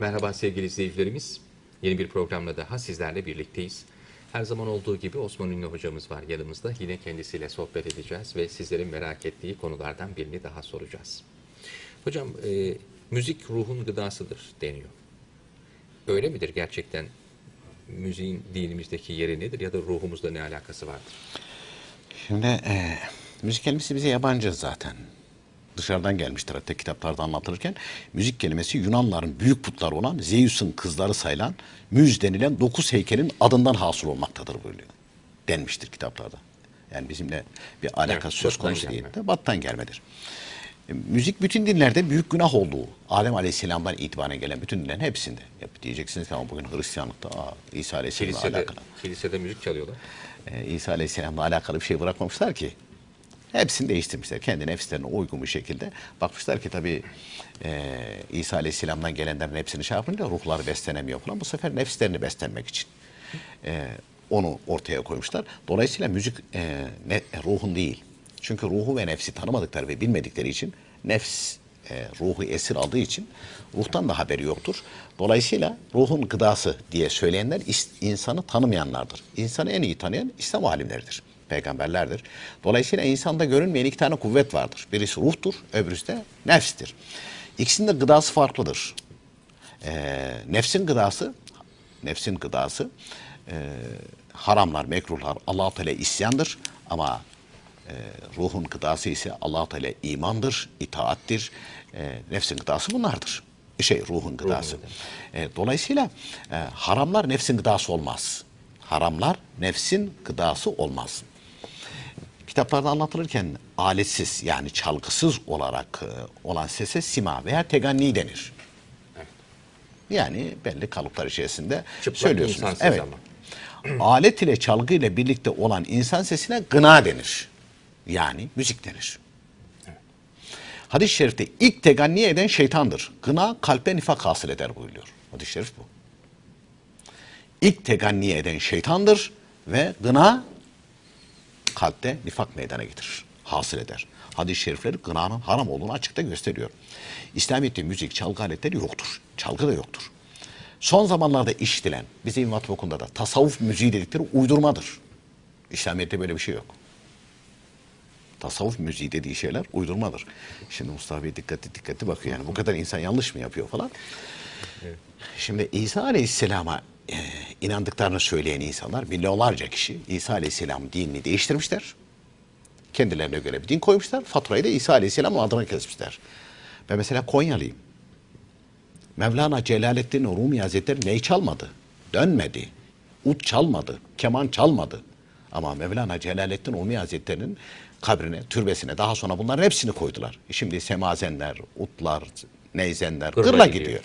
Merhaba sevgili izleyicilerimiz. Yeni bir programla daha sizlerle birlikteyiz. Her zaman olduğu gibi Osman Ünlü hocamız var yanımızda. Yine kendisiyle sohbet edeceğiz ve sizlerin merak ettiği konulardan birini daha soracağız. Hocam, e, müzik ruhun gıdasıdır deniyor. Öyle midir gerçekten? Müziğin dinimizdeki yeri nedir ya da ruhumuzla ne alakası vardır? Şimdi e, müzik kelimesi bize yabancı zaten. Dışarıdan gelmiştir hatta kitaplarda anlatılırken. Müzik kelimesi Yunanların büyük putları olan Zeus'un kızları sayılan müz denilen dokuz heykelin adından hasıl olmaktadır böyle denmiştir kitaplarda. Yani bizimle bir alakası Evet, söz konusu değil. De, battan gelmedir. E, müzik bütün dinlerde büyük günah olduğu, Adem Aleyhisselam'dan itibaren gelen bütün dinlerin hepsinde. Hep diyeceksiniz ki ama bugün Hristiyanlıkta aa, İsa Aleyhisselam'la Kilisede, alakalı. kilisede müzik çalıyorlar. e, İsa Aleyhisselam'la alakalı bir şey bırakmamışlar ki. Hepsini değiştirmişler. Kendi nefislerine uygun bir şekilde. Bakmışlar ki tabii e, İsa Aleyhisselam'dan gelenlerin hepsini şey yapınca ruhları beslenemiyor falan. Bu sefer nefislerini beslenmek için e, onu ortaya koymuşlar. Dolayısıyla müzik e, ne, ruhun değil. Çünkü ruhu ve nefsi tanımadıkları ve bilmedikleri için nefs e, ruhu esir aldığı için ruhtan da haberi yoktur. Dolayısıyla ruhun gıdası diye söyleyenler insanı tanımayanlardır. İnsanı en iyi tanıyan İslam alimleridir, peygamberlerdir. Dolayısıyla insanda görünmeyen iki tane kuvvet vardır. Birisi ruhtur, öbürüsü de nefstir. İkisinin de gıdası farklıdır. Ee, nefsin gıdası, nefsin gıdası e, haramlar, mekruhlar, Allah Teala isyandır ama e, ruhun gıdası ise Allah Teala imandır, itaattir. E, nefsin gıdası bunlardır. Şey ruhun gıdası. E, dolayısıyla e, haramlar nefsin gıdası olmaz. Haramlar nefsin gıdası olmaz. Kitaplarda anlatılırken aletsiz yani çalgısız olarak e, olan sese sima veya teganni denir. Yani belli kalıplar içerisinde Çıplak söylüyorsunuz. evet. ama. Alet ile çalgı ile birlikte olan insan sesine gına denir. Yani müzik denir. Hadis-i şerifte ilk teganni eden şeytandır. Gına kalpte nifak hasıl eder buyuruyor. Hadis-i şerif bu. İlk teganni eden şeytandır ve gına kalpte nifak meydana getirir, hasıl eder. Hadis-i şerifleri gınanın haram olduğunu açıkta gösteriyor. İslamiyet'te müzik, çalgı aletleri yoktur. Çalgı da yoktur. Son zamanlarda işitilen, bize İmam Hatip Okulu'nda da tasavvuf müziği dedikleri uydurmadır. İslamiyet'te böyle bir şey yok. Tasavvuf müziği dediği şeyler uydurmadır. Şimdi Mustafa Bey dikkatli dikkatli bakıyor yani bu kadar insan yanlış mı yapıyor falan. Şimdi İsa Aleyhisselam'a inandıklarını söyleyen insanlar milyonlarca kişi İsa Aleyhisselam dinini değiştirmişler. Kendilerine göre bir din koymuşlar. Faturayı da İsa Aleyhisselam'ın adına kesmişler. Ben mesela Konyalıyım. Mevlana Celaleddin Rumi Hazretleri ney çalmadı? Dönmedi. Ut çalmadı. Keman çalmadı. Ama Mevlana Celaleddin Rumi Hazretleri'nin kabrine, türbesine daha sonra bunların hepsini koydular. Şimdi semazenler, utlar, neyzenler Gırla gırla, gidiyor. gidiyor.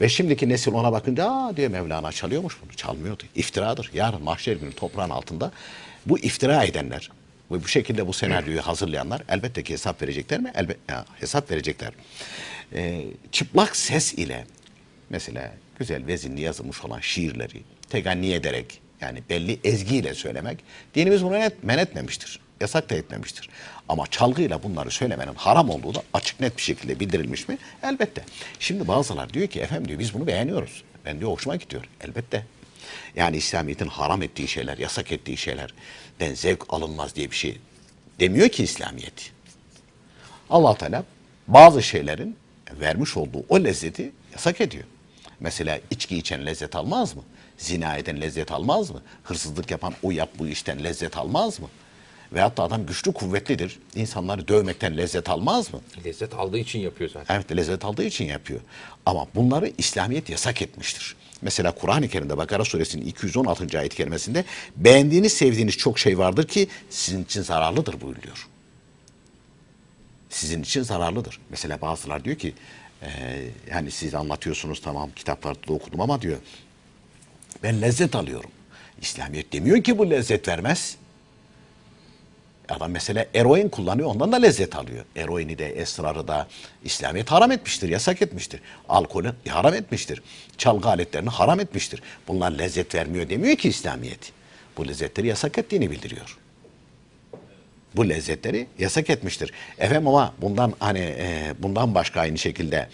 Ve şimdiki nesil ona bakınca aa diyor Mevlana çalıyormuş bunu. Çalmıyordu. İftiradır. Yarın mahşer günü toprağın altında bu iftira edenler ve bu şekilde bu senaryoyu hazırlayanlar elbette ki hesap verecekler mi? Elbette hesap verecekler. Ee, çıplak ses ile mesela güzel vezinli yazılmış olan şiirleri teganni ederek yani belli ezgiyle söylemek dinimiz bunu men etmemiştir. Yasak da etmemiştir. Ama çalgıyla bunları söylemenin haram olduğu da açık net bir şekilde bildirilmiş mi? Elbette. Şimdi bazılar diyor ki efendim diyor biz bunu beğeniyoruz. Ben diyor hoşuma gidiyor. Elbette. Yani İslamiyet'in haram ettiği şeyler, yasak ettiği şeylerden zevk alınmaz diye bir şey demiyor ki İslamiyet. allah Teala bazı şeylerin vermiş olduğu o lezzeti yasak ediyor. Mesela içki içen lezzet almaz mı? Zina eden lezzet almaz mı? Hırsızlık yapan o yap bu işten lezzet almaz mı? Veyahut da adam güçlü kuvvetlidir. İnsanları dövmekten lezzet almaz mı? Lezzet aldığı için yapıyor zaten. Evet lezzet aldığı için yapıyor. Ama bunları İslamiyet yasak etmiştir. Mesela Kur'an-ı Kerim'de Bakara suresinin 216. ayet kerimesinde beğendiğiniz sevdiğiniz çok şey vardır ki sizin için zararlıdır buyuruyor. Sizin için zararlıdır. Mesela bazılar diyor ki e, yani siz anlatıyorsunuz tamam kitaplarda da okudum ama diyor ben lezzet alıyorum. İslamiyet demiyor ki bu lezzet vermez. Adam mesela eroin kullanıyor ondan da lezzet alıyor. Eroini de esrarı da İslamiyet haram etmiştir, yasak etmiştir. Alkolü haram etmiştir. Çalgı aletlerini haram etmiştir. Bunlar lezzet vermiyor demiyor ki İslamiyet. Bu lezzetleri yasak ettiğini bildiriyor. Bu lezzetleri yasak etmiştir. Efendim ama bundan hani e, bundan başka aynı şekilde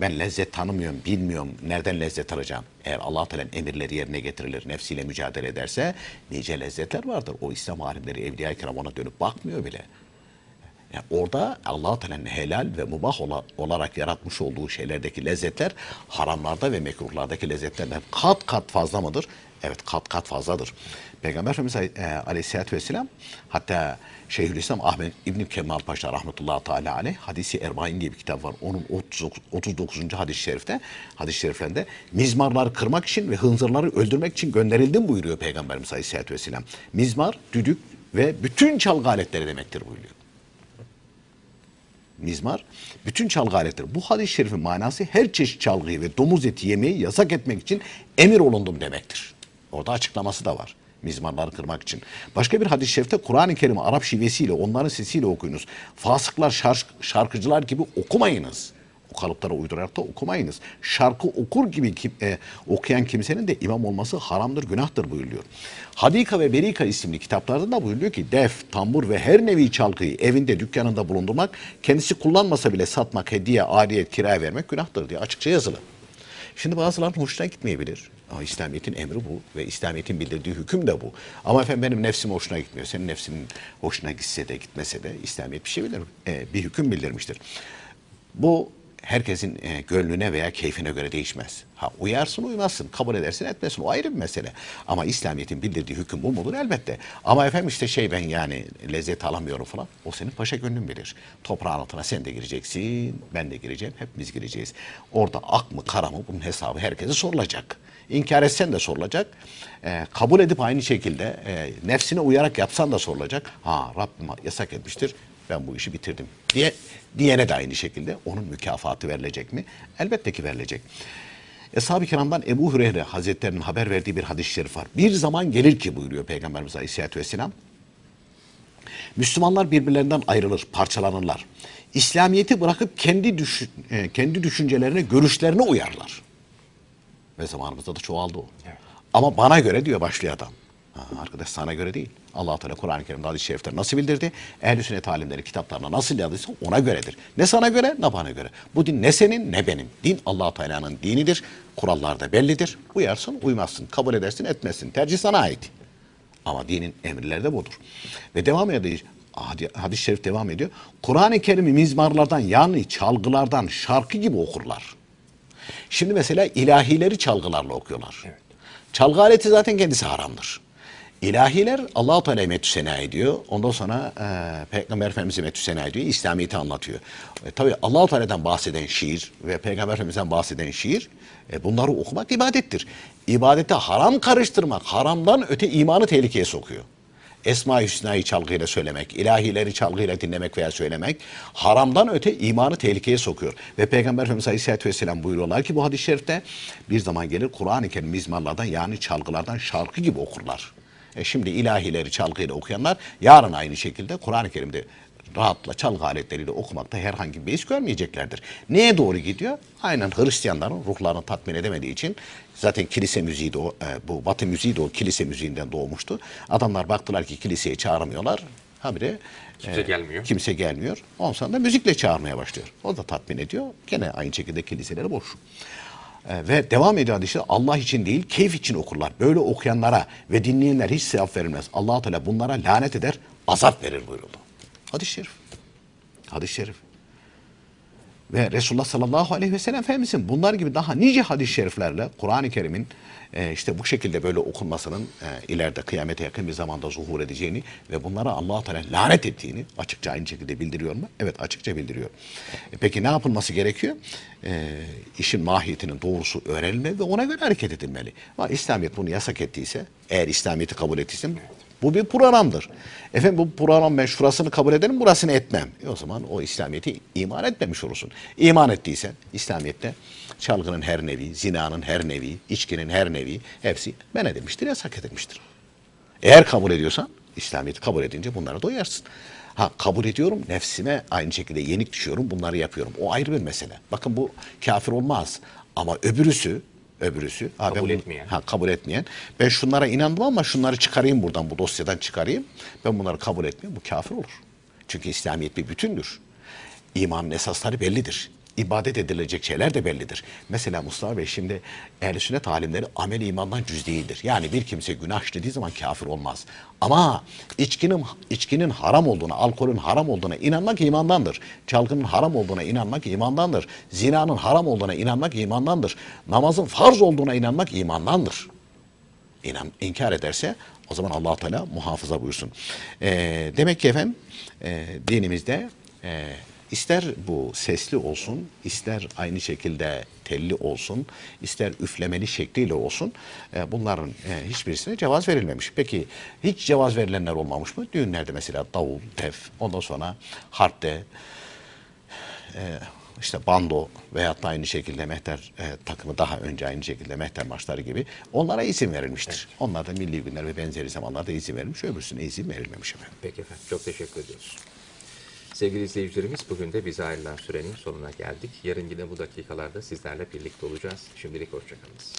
ben lezzet tanımıyorum, bilmiyorum, nereden lezzet alacağım? Eğer allah Teala'nın emirleri yerine getirilir, nefsiyle mücadele ederse nice lezzetler vardır. O İslam alimleri, Evliya-i Kiram ona dönüp bakmıyor bile. Yani orada allah Teala'nın helal ve mubah ola- olarak yaratmış olduğu şeylerdeki lezzetler haramlarda ve mekruhlardaki lezzetlerden kat kat fazla mıdır? Evet kat kat fazladır. Peygamber Efendimiz e, Aleyhisselatü Vesselam hatta Şeyhülislam Ahmet İbni Kemal Paşa rahmetullahi teala aleyh hadisi Erbain diye bir kitap var. Onun 39. 39. hadis-i şerifte hadis-i şeriflerinde mizmarları kırmak için ve hınzırları öldürmek için gönderildim buyuruyor Peygamberimiz Aleyhisselatü Vesselam. Mizmar, düdük ve bütün çalgı aletleri demektir buyuruyor mizmar, bütün çalgı aletleri. Bu hadis-i şerifin manası her çeşit çalgıyı ve domuz eti yemeyi yasak etmek için emir olundum demektir. Orada açıklaması da var. Mizmarları kırmak için. Başka bir hadis-i şerifte Kur'an-ı Kerim'i Arap şivesiyle, onların sesiyle okuyunuz. Fasıklar, şark- şarkıcılar gibi okumayınız. O kalıplara uydurarak da okumayınız. Şarkı okur gibi kim- e, okuyan kimsenin de imam olması haramdır, günahtır buyuruyor. Hadika ve Berika isimli kitaplarda da buyuruyor ki def, tambur ve her nevi çalgıyı evinde, dükkanında bulundurmak, kendisi kullanmasa bile satmak, hediye, ariyet, kiraya vermek günahtır diye açıkça yazılı. Şimdi bazılarının hoşuna gitmeyebilir. Ama İslamiyet'in emri bu ve İslamiyet'in bildirdiği hüküm de bu. Ama efendim benim nefsim hoşuna gitmiyor. Senin nefsinin hoşuna gitse de gitmese de İslamiyet bir şey bilir, e, bir hüküm bildirmiştir. Bu herkesin e, gönlüne veya keyfine göre değişmez. Ha uyarsın uymazsın, kabul edersin etmesin o ayrı bir mesele. Ama İslamiyet'in bildirdiği hüküm bu mudur? Elbette. Ama efendim işte şey ben yani lezzet alamıyorum falan. O senin paşa gönlün bilir. Toprağın altına sen de gireceksin, ben de gireceğim, hepimiz gireceğiz. Orada ak mı kara mı bunun hesabı herkese sorulacak. İnkar etsen de sorulacak. E, kabul edip aynı şekilde e, nefsine uyarak yapsan da sorulacak. Ha Rabbim yasak etmiştir ben bu işi bitirdim diye diyene de aynı şekilde onun mükafatı verilecek mi? Elbette ki verilecek. Eshab-ı kiramdan Ebu Hureyre Hazretleri'nin haber verdiği bir hadis-i şerif var. Bir zaman gelir ki buyuruyor Peygamberimiz Aleyhisselatü Vesselam. Müslümanlar birbirlerinden ayrılır, parçalanırlar. İslamiyet'i bırakıp kendi düşün, e, kendi düşüncelerine, görüşlerine uyarlar. Ve zamanımızda da çoğaldı o. Evet. Ama bana göre diyor başlıyor adam. Ha, arkadaş sana göre değil. allah Teala Kur'an-ı Kerim'de hadis-i şerifler nasıl bildirdi? Ehl-i sünnet alimleri kitaplarına nasıl yazıysa ona göredir. Ne sana göre ne bana göre. Bu din ne senin ne benim. Din allah Teala'nın dinidir. Kurallar da bellidir. Uyarsın uymazsın. Kabul edersin etmezsin. Tercih sana ait. Ama dinin emirleri de budur. Ve devam ediyor. Hadi- Hadis-i şerif devam ediyor. Kur'an-ı Kerim'i mizmarlardan yani çalgılardan şarkı gibi okurlar. Şimdi mesela ilahileri çalgılarla okuyorlar. Evet. Çalgı aleti zaten kendisi haramdır. İlahiler Allah-u Teala'yı metüsena ediyor. Ondan sonra e, Peygamber Efendimiz'i metüsena ediyor. İslamiyet'i anlatıyor. E, tabii Allah-u Teala'dan bahseden şiir ve Peygamber Efendimiz'den bahseden şiir e, bunları okumak ibadettir. İbadete haram karıştırmak haramdan öte imanı tehlikeye sokuyor. Esma-i Hüsna'yı çalgıyla söylemek, ilahileri çalgıyla dinlemek veya söylemek haramdan öte imanı tehlikeye sokuyor. Ve Peygamber Efendimiz Aleyhisselatü Vesselam buyuruyorlar ki bu hadis-i şerifte bir zaman gelir Kur'an-ı Kerim mizmarlardan yani çalgılardan şarkı gibi okurlar. E şimdi ilahileri çalgıyla okuyanlar yarın aynı şekilde Kur'an-ı Kerim'de rahatla çalgı aletleriyle okumakta herhangi bir beis görmeyeceklerdir. Neye doğru gidiyor? Aynen Hristiyanların ruhlarını tatmin edemediği için zaten kilise müziği de o, e, bu batı müziği de o kilise müziğinden doğmuştu. Adamlar baktılar ki kiliseye çağıramıyorlar. Habire Kimse gelmiyor. Kimse gelmiyor. Ondan sonra da müzikle çağırmaya başlıyor. O da tatmin ediyor. Gene aynı şekilde kiliseleri boş. E, ve devam ediyor hadiste Allah için değil keyif için okurlar. Böyle okuyanlara ve dinleyenler hiç sevap verilmez. allah Teala bunlara lanet eder, azap verir buyuruldu. Hadis-i şerif. Hadis-i şerif. Ve Resulullah sallallahu aleyhi ve sellem Efendimizin bunlar gibi daha nice hadis-i şeriflerle Kur'an-ı Kerim'in e, işte bu şekilde böyle okunmasının e, ileride kıyamete yakın bir zamanda zuhur edeceğini ve bunlara allah Teala lanet ettiğini açıkça aynı şekilde bildiriyor mu? Evet açıkça bildiriyor. E, peki ne yapılması gerekiyor? E, işin mahiyetinin doğrusu öğrenilmeli ve ona göre hareket edilmeli. Ama İslamiyet bunu yasak ettiyse, eğer İslamiyet'i kabul ettiyse bu bir programdır. Efendim bu program ben şurasını kabul ederim, burasını etmem. E o zaman o İslamiyet'i iman etmemiş olursun. İman ettiysen İslamiyet'te çalgının her nevi, zinanın her nevi, içkinin her nevi hepsi men edilmiştir, yasak edilmiştir. Eğer kabul ediyorsan İslamiyet'i kabul edince bunlara doyarsın. Ha kabul ediyorum nefsime aynı şekilde yenik düşüyorum bunları yapıyorum. O ayrı bir mesele. Bakın bu kafir olmaz. Ama öbürüsü öbürüsü ha, ben Kabul bunu- etmeyen. Ha, kabul etmeyen. Ben şunlara inandım ama şunları çıkarayım buradan bu dosyadan çıkarayım. Ben bunları kabul etmiyorum. Bu kafir olur. Çünkü İslamiyet bir bütündür. İmanın esasları bellidir. İbadet edilecek şeyler de bellidir. Mesela Mustafa Bey şimdi ehl sünnet alimleri amel imandan cüz değildir. Yani bir kimse günah işlediği zaman kafir olmaz. Ama içkinin içkinin haram olduğuna, alkolün haram olduğuna inanmak imandandır. Çalgının haram olduğuna inanmak imandandır. Zinanın haram olduğuna inanmak imandandır. Namazın farz olduğuna inanmak imandandır. İnan, inkar ederse o zaman allah Teala muhafaza buyursun. Ee, demek ki efendim e, dinimizde e, ister bu sesli olsun, ister aynı şekilde telli olsun, ister üflemeli şekliyle olsun e, bunların e, hiçbirisine cevaz verilmemiş. Peki hiç cevaz verilenler olmamış mı? Düğünlerde mesela davul, tef, ondan sonra harpte, işte bando veyahut da aynı şekilde mehter e, takımı daha önce aynı şekilde mehter maçları gibi onlara izin verilmiştir. Onlar da milli günler ve benzeri zamanlarda izin verilmiş, öbürsüne izin verilmemiş efendim. Peki efendim. Çok teşekkür ediyoruz. Sevgili izleyicilerimiz bugün de bize ayrılan sürenin sonuna geldik. Yarın yine bu dakikalarda sizlerle birlikte olacağız. Şimdilik hoşçakalınız.